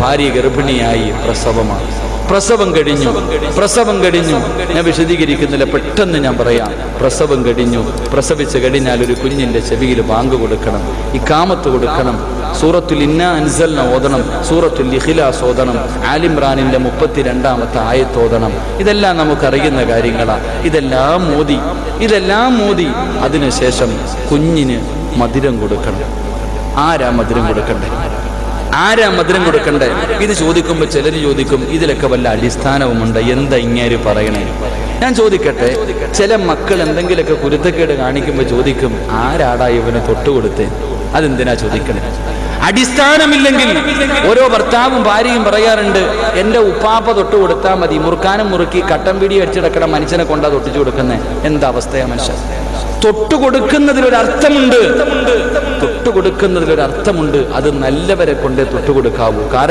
ഭാര്യ ഗർഭിണിയായി പ്രസവമാണ്. പ്രസവം കഴിഞ്ഞു. പ്രസവം കഴിഞ്ഞു. ഞാൻ വിശദീകരിക്കുന്നില്ല. പെട്ടെന്ന് ഞാൻ പറയാം. പ്രസവം കഴിഞ്ഞു. പ്രസവിച്ച് കഴിഞ്ഞാൽ ഒരു കുഞ്ഞിന്റെ ചെവിയിൽ ബാങ്ക് കൊടുക്കണം. ഈ കാമത്ത് കൊടുക്കണം. സൂറത്തുൽ ഇന്ന അൻസലിന് ഓതണം. സൂറത്തുൽ ഇഖിലാസ് ഓതണം. ആലിമ്രാനിന്റെ മുപ്പത്തിരണ്ടാമത്തെ ആയത്ത് ഓതണം. ഇതെല്ലാം നമുക്കറിയുന്ന കാര്യങ്ങളാണ് ഇതെല്ലാം മോദി ഇതെല്ലാം മോദി അതിനുശേഷം കുഞ്ഞിന് മധുരം കൊടുക്കണം. ആരാ മധുരം കൊടുക്കണ്ടേ? ആരാ മധുരം കൊടുക്കണ്ടേ? ഇത് ചോദിക്കുമ്പോൾ ചിലർ ചോദിക്കും ഇതിലൊക്കെ വല്ല അടിസ്ഥാനവുമുണ്ട്. എന്താ ഇങ്ങേര് പറയണേ? ഞാൻ ചോദിക്കട്ടെ ചില മക്കൾ എന്തെങ്കിലുമൊക്കെ കുരുത്തക്കേട് കാണിക്കുമ്പോൾ ചോദിക്കും ആരാടാ ഇവന് തൊട്ടുകൊടുത്തേ അതെന്തിനാ ചോദിക്കണേ? അടിസ്ഥാനമില്ലെങ്കിൽ ഓരോ ഭർത്താവും ഭാര്യയും പറയാറുണ്ട് എന്റെ ഉപ്പാപ്പ തൊട്ട് കൊടുത്താൽ മതി. മുറുക്കാനും മുറുക്കി കട്ടൻ പിടി അടിച്ചിടക്കണ മനുഷ്യനെ കൊണ്ടാ തൊട്ടിച്ചു കൊടുക്കുന്നേ? എന്താ അവസ്ഥയാ മനുഷ്യൻ തൊട്ടു കൊടുക്കുന്നതിലൊരു അർത്ഥമുണ്ട് തൊട്ടു കൊടുക്കുന്നതിലൊരു അർത്ഥമുണ്ട് അത് നല്ലവരെ കൊണ്ടേ തൊട്ടുകൊടുക്കാവൂ.